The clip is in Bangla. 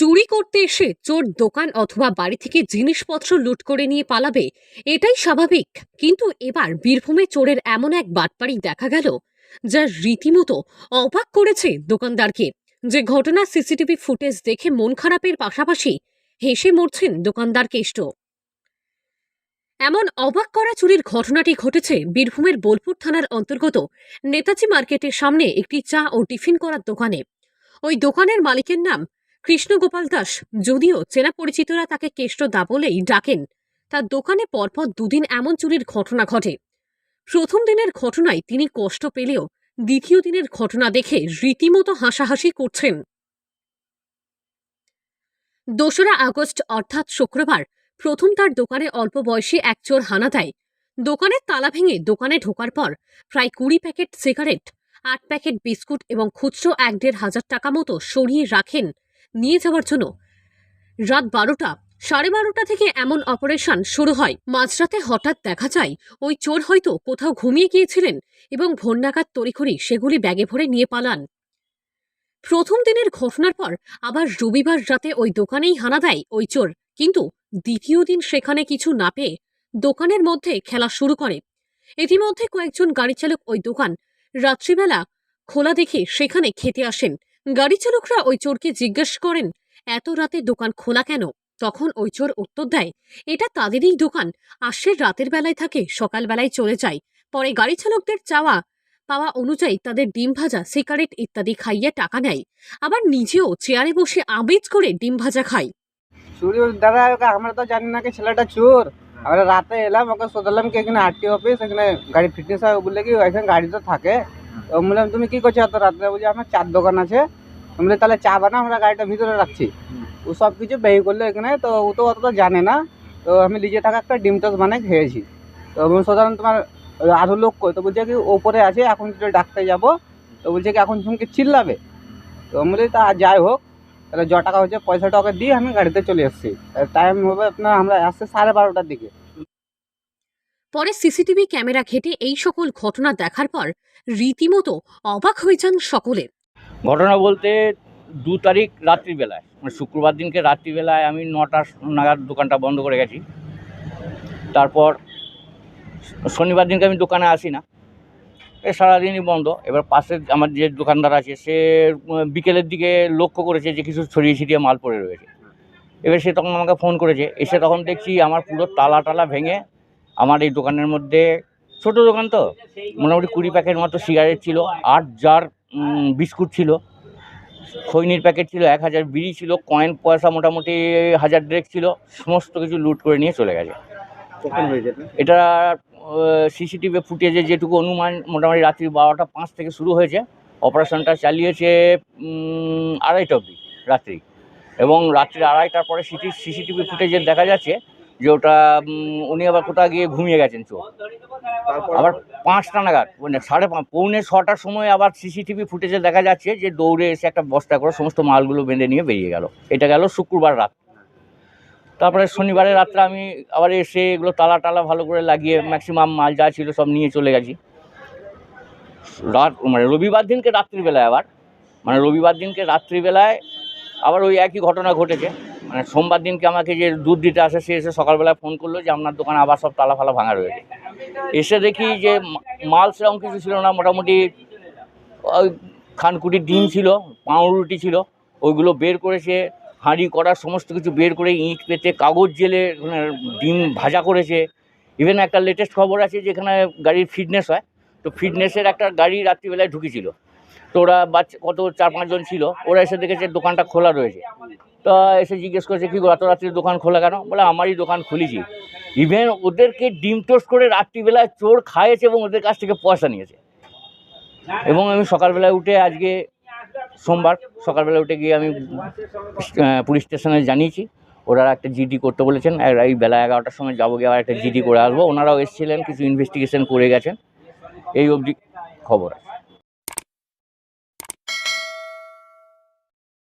চুরি করতে এসে চোর দোকান অথবা বাড়ি থেকে জিনিসপত্র লুট করে নিয়ে পালাবে, এটাই স্বাভাবিক। কিন্তু এবার বীরভূমে চোরের এমন এক বাটপাড়ি দেখা গেল, যা রীতিমতো অবাক করেছে দোকানদারকে। যে ঘটনা সিসিটিভি ফুটেজ দেখে মন খারাপের পাশাপাশি হেসে মরছেন দোকানদার কেষ্ট। এমন অবাক করা চুরির ঘটনাটি ঘটেছে বীরভূমের বোলপুর থানার অন্তর্গত নেতাজি মার্কেটের সামনে একটি চা ও টিফিন করার দোকানে। ওই দোকানের মালিকের নাম কৃষ্ণগোপাল দাস, যদিও চেনা পরিচিতরা তাকে কেষ্ট দা বলেই ডাকেন, তার দোকানে পরপর দুদিন এমন চুরির ঘটনা ঘটে। প্রথম দিনের ঘটনায় তিনি কষ্ট পেলেও দ্বিতীয় দিনের ঘটনা দেখে রীতিমতো হাসাহাসি করছেন। দোসরা আগস্ট, অর্থাৎ শুক্রবার, প্রথম তার দোকানে অল্প বয়সী এক চোর হানা দেয়। দোকানের তালা ভেঙে দোকানে ঢোকার পর প্রায় কুড়ি প্যাকেট সিগারেট, আট প্যাকেট বিস্কুট এবং খুচরো এক দেড় হাজার টাকা মতো সরিয়ে রাখেন নিয়ে যাওয়ার জন্য। রাত বারোটা, সাড়ে বারোটা থেকে এমন অপারেশন শুরু হয়। মাঝরাতে হঠাৎ দেখা যায়, ওই চোর হয়তো কোথাও ঘুমিয়ে গিয়েছিলেন এবং ভোর নাগাদ সেগুলি ব্যাগে ভরে নিয়ে পালান। প্রথম দিনের ঘটনার পর আবার রবিবার রাতে ওই দোকানেই হানা দেয় ওই চোর। কিন্তু দ্বিতীয় দিন সেখানে কিছু না পেয়ে দোকানের মধ্যে খেলা শুরু করে। ইতিমধ্যে কয়েকজন গাড়ি চালক ওই দোকান রাত্রিবেলা খোলা দেখে সেখানে খেতে আসেন। গাড়ি চালকরা ওই চোরকে জিজ্ঞেস করেন, এত রাতে দোকান খোলা কেন? তখন ওই চোর উত্তর দেয়, এটা তাদেরই দোকান। আসে রাতের বেলায় থাকে সকালবেলায় চলে যায়। পরে গাড়ি চালকদের চাওয়া পাওয়া অনুযায়ী তাদের ডিম ভাজা, সিগারেট ইত্যাদি খাইয়ে টাকা নেয়। আবার নিজেও চেয়ারে বসে আমেজ করে ডিম ভাজা খায়। চুরি দাদা আমরা তো জানি না কি ছেলেটা চোর। আমরা রাতে এলাম, ওকে শোধালাম কি এখানে আরটি অফিস, এখানে গাড়ি ফিটনেস হবে বললে কি এখানে গাড়ি তো থাকে। তো বললাম তুমি কি করছ এত রাত্রে? বলছি আমার চার দোকান আছে। আমি বলি তাহলে চা বানা আমরা গাড়িটা ভিতরে রাখছি। ও সব কিছু ব্যয় করল এখানে তো ও তো অতটা জানে না। তো আমি নিজে থাকা একটা ডিম টোস্ট বানাই খেয়েছি। তো সাধারণ তোমার ওই আরও লোক কই? তো বলছে কি ওপরে আছে এখন কিছু ডাকতে যাব। তো বলছে কি এখন তুমি কি চিল্লাবে? তো আমি বলি তা যাই হোক তাহলে য টাকা হচ্ছে পয়সাটা ওকে দিয়ে আমি গাড়িতে চলে এসেছি। টাইম হবে আপনার আমরা আসছে সাড়ে বারোটার দিকে। পরে সিসিটিভি ক্যামেরা ঘেটে এই সকল ঘটনা দেখার পর রীতিমতো অবাক হয়ে যান সকলে। ঘটনা বলতে দু তারিখ রাত্রিবেলায় মানে শুক্রবার দিনকে রাত্রিবেলায় আমি নটার নাগাদ দোকানটা বন্ধ করে গেছি। তারপর শনিবার দিনকে আমি দোকানে আসি না। এ সারাদিনই বন্ধ। এবার পাশে আমার যে দোকানদার আছে, সে বিকেলের দিকে লক্ষ্য করেছে যে কিছু ছড়িয়ে ছিটিয়ে মাল পড়ে রয়েছে। এবার সে তখন আমাকে ফোন করেছে। এসে তখন দেখছি আমার পুরো তালা টালা ভেঙে আমার এই দোকানের মধ্যে ছোট দোকান তো মোটামুটি কুড়ি প্যাকেট মতো সিগারেট ছিল আট জার বিস্কুট ছিল খৈনির প্যাকেট ছিল এক হাজার বিড়ি ছিল কয়েন পয়সা মোটামুটি হাজার ড্রেক ছিল সমস্ত কিছু লুট করে নিয়ে চলে গেছে। এটা? সিসিটিভি ফুটেজে যেটুকু অনুমান মোটামুটি রাত্রি বারোটা পাঁচ থেকে শুরু হয়েছে অপারেশনটা চালিয়েছে আড়াইটা অবধি রাত্রি। এবং রাত্রি আড়াইটার পরে সিটি সিসিটিভি ফুটেজে দেখা যাচ্ছে যে ওটা উনি আবার কোথাও গিয়ে ঘুমিয়ে গেছেন চোখ আবার পাঁচটা নাগাদ মানে সাড়ে পাঁচ, পৌনে ছটার সময় আবার সিসিটিভি ফুটেজে দেখা যাচ্ছে যে দৌড়ে এসে একটা বস্তা করে সমস্ত মালগুলো বেঁধে নিয়ে বেরিয়ে গেল। এটা গেল শুক্রবার রাত। তারপরে শনিবারের রাত্রে আমি আবার এসে এগুলো তালা টালা ভালো করে লাগিয়ে ম্যাক্সিমাম মাল যা ছিল সব নিয়ে চলে গেছি। রাত মানে রবিবার দিনকে রাত্রিবেলায় আবার মানে রবিবার দিনকে রাত্রিবেলায় আবার ওই একই ঘটনা ঘটেছে। মানে সোমবার দিনকে আমাকে যে দুধ দিতে আসে, সে এসে সকালবেলায় ফোন করল যে আপনার দোকানে আবার সব তালা ফালা ভাঙা রয়েছে। এসে দেখি যে মাল সেরকম কিছু ছিল না, মোটামুটি ওই খানকুটি ডিম ছিল পাউরুটি ছিল, ওইগুলো বের করেছে হাঁড়ি করার সমস্ত কিছু বের করে ইঁট পেতে, কাগজ জেলে ডিম ভাজা করেছে। ইভেন একটা লেটেস্ট খবর আছে যেখানে গাড়ির ফিটনেস হয়। তো ফিটনেসের একটা গাড়ি রাত্রিবেলায় ঢুকেছিল। তো ওরা বাচ্চা, কত চার পাঁচজন ছিল, ওরা এসে দেখেছে দোকানটা খোলা রয়েছে। তো এসে জিজ্ঞেস করেছে, কি এত রাত্রি দোকান খোলা কেন? বলে, আমারই দোকান খুলেছি। ইভেন ওদেরকে ডিম টোস্ট করে রাত্রিবেলায় চোর খাইয়েছে এবং ওদের কাছ থেকে পয়সা নিয়েছে। এবং আমি সকালবেলায় উঠে আজকে সোমবার সকালবেলা উঠে গিয়ে আমি পুলিশ স্টেশনে জানিয়েছি। ওরা একটা জিডি করতে বলেছেন এই বেলা এগারোটার সময় যাব গিয়ে আবার একটা জিডি করে আসব। ওনারাও এসেছিলেন, কিছু ইনভেস্টিগেশন করে গেছেন। এই অবধি খবর আছে।